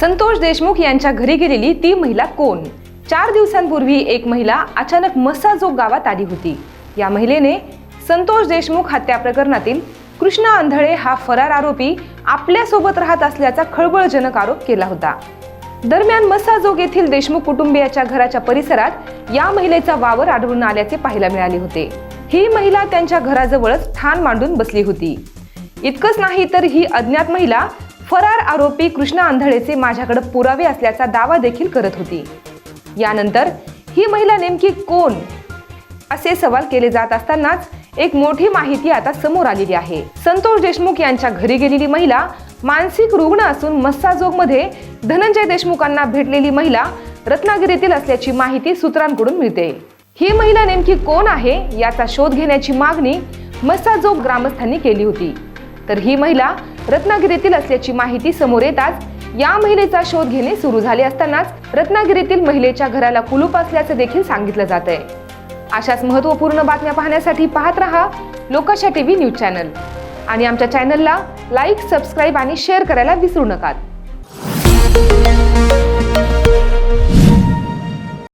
संतोष देशमुख यांच्या घरी गेलेली ती महिला कोण? चार दिवसांपूर्वी एक महिला अचानक मस्साजोग गावात आली होती. या महिलेने संतोष देशमुख हत्या प्रकरणातील कृष्णा आंधळे हा फरार आरोपी आपल्यासोबत राहत असल्याचा खळबळजनक आरोप केला होता. दरम्यान मस्साजोग येथील देशमुख कुटुंबियाच्या घराच्या परिसरात या महिलेचा वावर आढळून आल्याचे पाहायला मिळाले होते. ही महिला त्यांच्या घराजवळच ठाण मांडून बसली होती. इतकंच नाही तर ही अज्ञात महिला फरार आरोपी कृष्णा आंधळेचे माझ्याकडे पुरावे असल्याचा दावा देखील करत होती. यानंतर ही महिला नेमकी कोण? असे सवाल केले जात असतानाच एक मोठी माहिती आता समोर आलेली आहे. संतोष देशमुख यांच्या घरी गेलेली महिला मानसिक रुग्ण असून मस्साजोगमध्ये धनंजय देशमुखांना भेटलेली महिला रत्नागिरीतील असल्याची माहिती सूत्रांकडून मिळते. ही महिला नेमकी कोण आहे? याचा शोध घेण्याची मागणी मस्साजोग ग्रामस्थांनी केली होती. तर ही महिला रत्नागिरीतील असल्याची माहिती समोर येताच या महिलेचा शोध घेणे सुरू झाले असतानाच रत्नागिरीतील महिलेच्या घराला कुलूप असल्याचं देखील सांगितलं जात आहे. अशाच महत्त्वपूर्ण बातम्या पाहण्यासाठी पाहत रहा लोकशा टीव्ही न्यूज चॅनल. आणि आमच्या चॅनलला लाईक सबस्क्राईब आणि शेअर करायला विसरू नका.